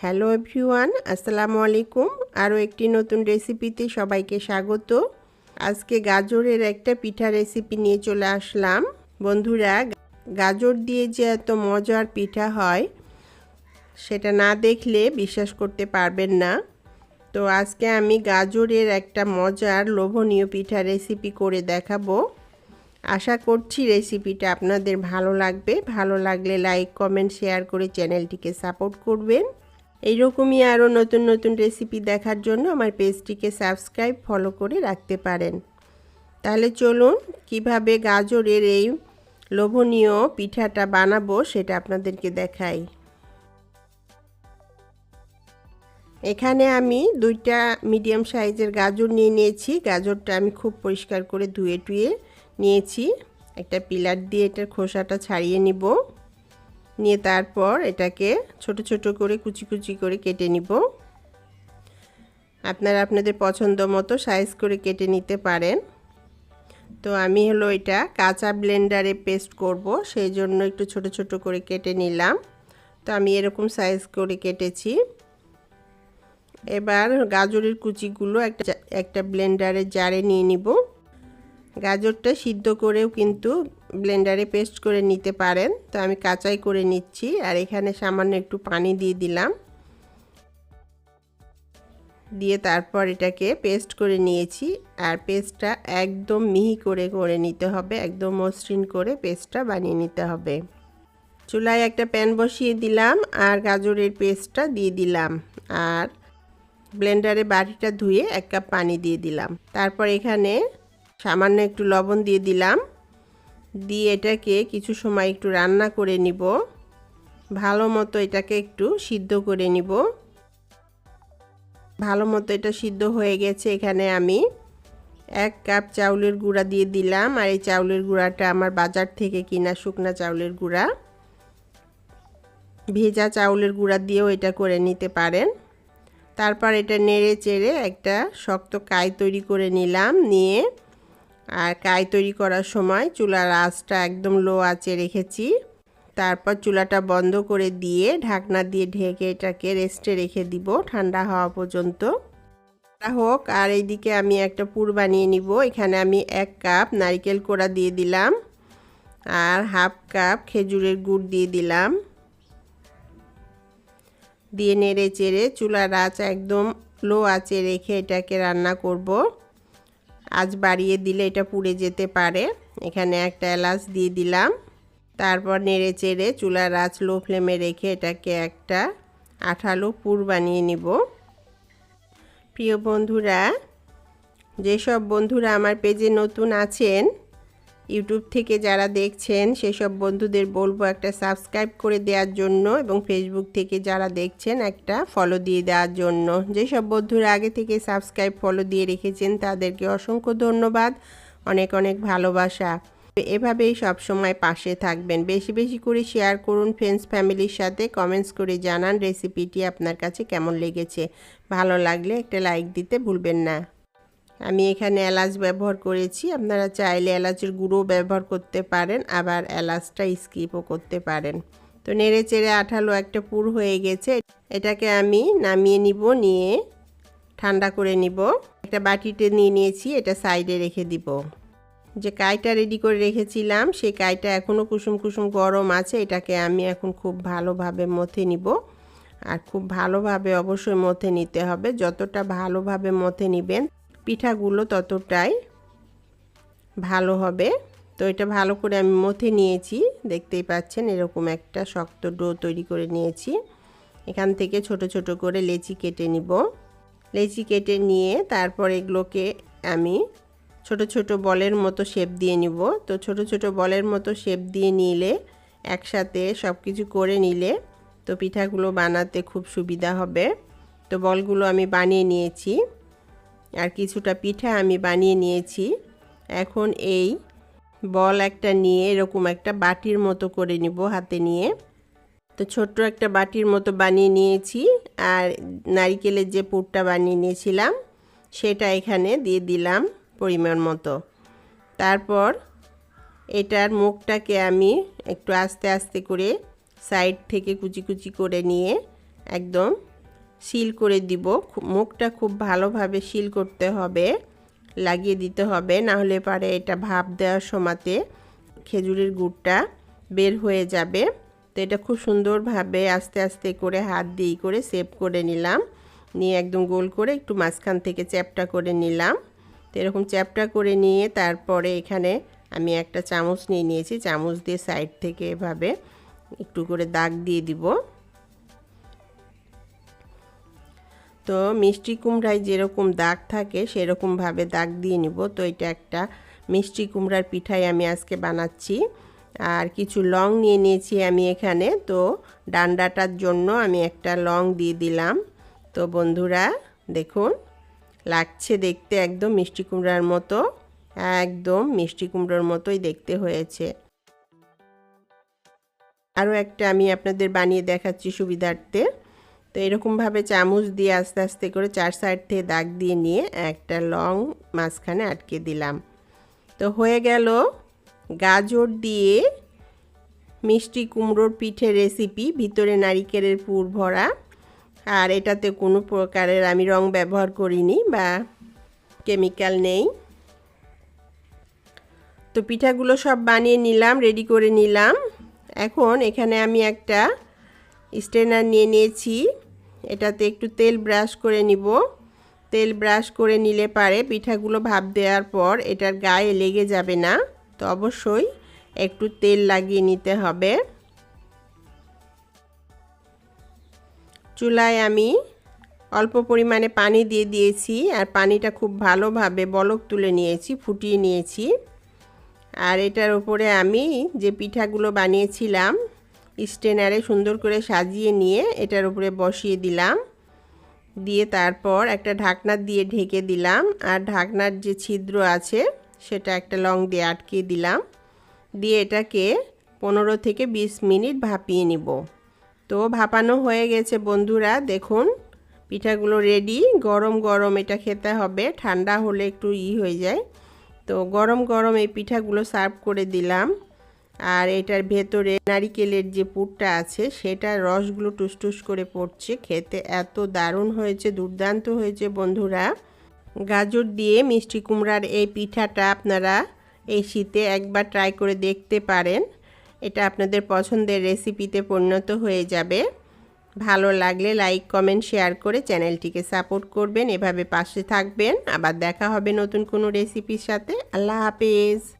Hello everyone, আসসালামু আলাইকুম। আরও একটি নতুন রেসিপিতে সবাইকে স্বাগত। আজকে গাজরের একটা পিঠা রেসিপি নিয়ে চলে আসলাম। বন্ধুরা, গাজর দিয়ে যে এত মজার পিঠা হয়, সেটা না দেখলে বিশ্বাস করতে পারবেন না। তো আজকে আমি গাজরের একটা মজার লোভনীয় পিঠা রেসিপি করে দেখাবো। আশা করছি রেসিপিটা আপনাদের ভালো লাগবে। ভালো লাগলে লাইক, কমেন্ট, শেয়ার করে চ্যানেলটিকে সাপোর্ট করবেন। এইরকমই আরও নতুন নতুন রেসিপি দেখার জন্য আমার পেজটিকে সাবস্ক্রাইব ফলো করে রাখতে পারেন। তাহলে চলুন কীভাবে গাজরের এই লোভনীয় পিঠাটা বানাবো সেটা আপনাদেরকে দেখাই। এখানে আমি দুইটা মিডিয়াম সাইজের গাজর নিয়ে নিয়েছি। গাজরটা আমি খুব পরিষ্কার করে ধুয়ে টুয়ে নিয়েছি। একটা পিলার দিয়ে এটার খোসাটা ছাড়িয়ে নিব। নিয়ে তারপর এটাকে ছোট ছোট করে কুচি কুচি করে কেটে নিব। আপনারা আপনাদের পছন্দ মতো সাইজ করে কেটে নিতে পারেন। তো আমি হলো এটা কাঁচা ব্লেন্ডারে পেস্ট করব, সেই জন্য একটু ছোট ছোট করে কেটে নিলাম। তো আমি এরকম সাইজ করে কেটেছি। এবার গাজরের কুচিগুলো একটা একটা ব্লেন্ডারে জারে নিয়ে নিব। গাজরটা সিদ্ধ করেও কিন্তু ব্লেন্ডারে পেস্ট করে নিতে পারেন। তো আমি কাঁচাই করে নিচ্ছি আর এখানে সামান্য একটু পানি দিয়ে দিলাম। দিয়ে তারপর এটাকে পেস্ট করে নিয়েছি আর পেস্টটা একদম মিহি করে করে নিতে হবে, একদম মসৃণ করে পেস্টটা বানিয়ে নিতে হবে। চুলায় একটা প্যান বসিয়ে দিলাম আর গাজরের পেস্টটা দিয়ে দিলাম আর ব্লেন্ডারে বাটিটা ধুয়ে এক কাপ পানি দিয়ে দিলাম। তারপর এখানে সামান্য একটু লবণ দিয়ে দিলাম। দিয়ে এটাকে কিছু সময় একটু রান্না করে নিব। ভালো মতো এটাকে একটু সিদ্ধ করে নিব। ভালো মতো এটা সিদ্ধ হয়ে গেছে এখানে আমি এক কাপ চাউলের গুঁড়া দিয়ে দিলাম। আর এই চাউলের গুঁড়াটা আমার বাজার থেকে কিনা শুকনা চাউলের গুঁড়া। ভেজা চাউলের গুঁড়া দিয়েও এটা করে নিতে পারেন। তারপর এটা নেড়ে চেড়ে একটা শক্ত কাই তৈরি করে নিলাম। নিয়ে আর কাই তৈরি করার সময় চুলার আঁচটা একদম লো আঁচে রেখেছি। তারপর চুলাটা বন্ধ করে দিয়ে ঢাকনা দিয়ে ঢেকে এটাকে রেস্টে রেখে দিব ঠান্ডা হওয়া পর্যন্ত। হোক, আর এইদিকে আমি একটা পুর বানিয়ে নিব। এখানে আমি এক কাপ নারিকেল কোড়া দিয়ে দিলাম আর হাফ কাপ খেজুরের গুড় দিয়ে দিলাম। দিয়ে নেড়ে চেড়ে চুলার আঁচ একদম লো আঁচে রেখে এটাকে রান্না করব। আজ বাড়িয়ে দিলে এটা পুড়ে যেতে পারে। এখানে একটা এলাচ দিয়ে দিলাম। তারপর নেড়ে চেড়ে চুলার আঁচ লো ফ্লেমে রেখে এটাকে একটা আঠালো পুর বানিয়ে নিব। প্রিয় বন্ধুরা, যেসব বন্ধুরা আমার পেজে নতুন আছেন ইউটিউব থেকে যারা দেখছেন, সেসব বন্ধুদের বলব একটা সাবস্ক্রাইব করে দেওয়ার জন্য এবং ফেসবুক থেকে যারা দেখছেন, একটা ফলো দিয়ে দেওয়ার জন্য। যেসব বন্ধুরা আগে থেকে সাবস্ক্রাইব ফলো দিয়ে রেখেছেন, তাদেরকে অসংখ্য ধন্যবাদ। অনেক অনেক ভালোবাসা। এভাবেই সব সময় পাশে থাকবেন। বেশি বেশি করে শেয়ার করুন ফ্রেন্ডস ফ্যামিলির সাথে। কমেন্টস করে জানান রেসিপিটি আপনার কাছে কেমন লেগেছে। ভালো লাগলে একটা লাইক দিতে ভুলবেন না। আমি এখানে এলাচ ব্যবহার করেছি। আপনারা চাইলে এলাচের গুঁড়ো ব্যবহার করতে পারেন, আবার এলাচটা স্কিপও করতে পারেন। তো নেড়ে চেড়ে আঠালো একটা পুর হয়ে গেছে। এটাকে আমি নামিয়ে নিব, নিয়ে ঠান্ডা করে নিব। একটা বাটিতে নিয়ে নিয়েছি, এটা সাইডে রেখে দিব। যে কাইটা রেডি করে রেখেছিলাম, সেই কাইটা এখনও কুসুম কুসুম গরম আছে, এটাকে আমি এখন খুব ভালোভাবে মথে নিব। আর খুব ভালোভাবে অবশ্যই মথে নিতে হবে। যতটা ভালোভাবে মথে নেবেন পিঠাগুলো ততটাই ভালো হবে। তো এটা ভালো করে আমি মথে নিয়েছি। দেখতেই পাচ্ছেন এরকম একটা শক্ত ডো তৈরি করে নিয়েছি। এখান থেকে ছোট ছোট করে লেচি কেটে নিব। লেচি কেটে নিয়ে তারপর এগুলোকে আমি ছোট ছোট বলের মতো শেপ দিয়ে নিব। তো ছোট ছোট বলের মতো শেপ দিয়ে নিলে, একসাথে সব কিছু করে নিলে তো পিঠাগুলো বানাতে খুব সুবিধা হবে। তো বলগুলো আমি বানিয়ে নিয়েছি। আর কিছুটা পিঠা আমি বানিয়ে নিয়েছি। এখন এই বল একটা নিয়ে এরকম একটা বাটির মতো করে নিব হাতে নিয়ে। তো ছোট্ট একটা বাটির মতো বানিয়ে নিয়েছি আর নারিকেলের যে পুরটা বানিয়ে নিয়েছিলাম সেটা এখানে দিয়ে দিলাম পরিমাণ মতো। তারপর এটার মুখটাকে আমি একটু আস্তে আস্তে করে সাইড থেকে কুচি কুচি করে নিয়ে একদম সিল করে দিব। মুখটা খুব ভালোভাবে সিল করতে হবে, লাগিয়ে দিতে হবে, না হলে পারে এটা ভাপ দেওয়ার সময়তে খেজুরের গুড়টা বের হয়ে যাবে। তো এটা খুব সুন্দরভাবে আস্তে আস্তে করে হাত দিয়ে করে সেভ করে নিলাম। নিয়ে একদম গোল করে একটু মাঝখান থেকে চ্যাপটা করে নিলাম। তো এরকম চ্যাপটা করে নিয়ে তারপরে এখানে আমি একটা চামচ নিয়ে নিয়েছি। চামচ দিয়ে সাইড থেকে এভাবে একটু করে দাগ দিয়ে দিব। তো মিষ্টি কুমড়ায় যেরকম দাগ থাকে, সেরকমভাবে দাগ দিয়ে নিব। তো এটা একটা মিষ্টি কুমড়ার পিঠাই আমি আজকে বানাচ্ছি। আর কিছু লং নিয়ে নিয়েছি আমি এখানে। তো ডান্ডাটার জন্য আমি একটা লং দিয়ে দিলাম। তো বন্ধুরা, দেখুন, লাগছে দেখতে একদম মিষ্টি কুমড়ার মতো। একদম মিষ্টি কুমড়োর মতোই দেখতে হয়েছে। আরও একটা আমি আপনাদের বানিয়ে দেখাচ্ছি সুবিধার্থে। তো এরকমভাবে চামচ দিয়ে আস্তে আস্তে করে চার সাইড থেকে দাগ দিয়ে নিয়ে একটা লং মাঝখানে আটকে দিলাম। তো হয়ে গেল গাজর দিয়ে মিষ্টি কুমড়োর পিঠে রেসিপি ভিতরে নারিকেলের পুর ভরা। আর এটাতে কোনো প্রকারের আমি রং ব্যবহার করিনি বা কেমিক্যাল নেই। তো পিঠাগুলো সব বানিয়ে নিলাম রেডি করে নিলাম। এখন এখানে আমি একটা স্ট্রেনার নিয়ে নিয়েছি। এটাতে একটু তেল ব্রাশ করে নিব। তেল ব্রাশ করে নিলে পারে পিঠাগুলো ভাপ দেওয়ার পর এটার গায়ে লেগে যাবে না। তো অবশ্যই একটু তেল লাগিয়ে নিতে হবে। চুলায় আমি অল্প পরিমাণে পানি দিয়ে দিয়েছি আর পানিটা খুব ভালোভাবে বলক তুলে নিয়েছি, ফুটিয়ে নিয়েছি। আর এটার উপরে আমি যে পিঠাগুলো বানিয়েছিলাম স্টেনারে সুন্দর করে সাজিয়ে নিয়ে এটার উপরে বসিয়ে দিলাম। দিয়ে তারপর একটা ঢাকনা দিয়ে ঢেকে দিলাম আর ঢাকনার যে ছিদ্র আছে সেটা একটা লং দিয়ে আটকে দিলাম। দিয়ে এটাকে পনেরো থেকে বিশ মিনিট ভাপিয়ে নিব। তো ভাপানো হয়ে গেছে বন্ধুরা, দেখুন পিঠাগুলো রেডি গরম গরম এটা খেতে হবে, ঠান্ডা হলে একটু ই হয়ে যায়। তো গরম গরম এই পিঠাগুলো সার্ভ করে দিলাম। আর এটার ভেতরে নারিকেলের যে পুরটা আছে সেটা রসগুলো টুসটুস করে পড়ছে। খেতে এত দারুণ হয়েছে, দুর্দান্ত হয়েছে বন্ধুরা। গাজর দিয়ে মিষ্টি কুমড়ার এই পিঠাটা আপনারা এই শীতে একবার ট্রাই করে দেখতে পারেন। এটা আপনাদের পছন্দের রেসিপিতে পরিণত হয়ে যাবে। ভালো লাগলে লাইক কমেন্ট শেয়ার করে চ্যানেলটিকে সাপোর্ট করবেন। এভাবে পাশে থাকবেন। আবার দেখা হবে নতুন কোনো রেসিপির সাথে। আল্লাহ হাফেজ।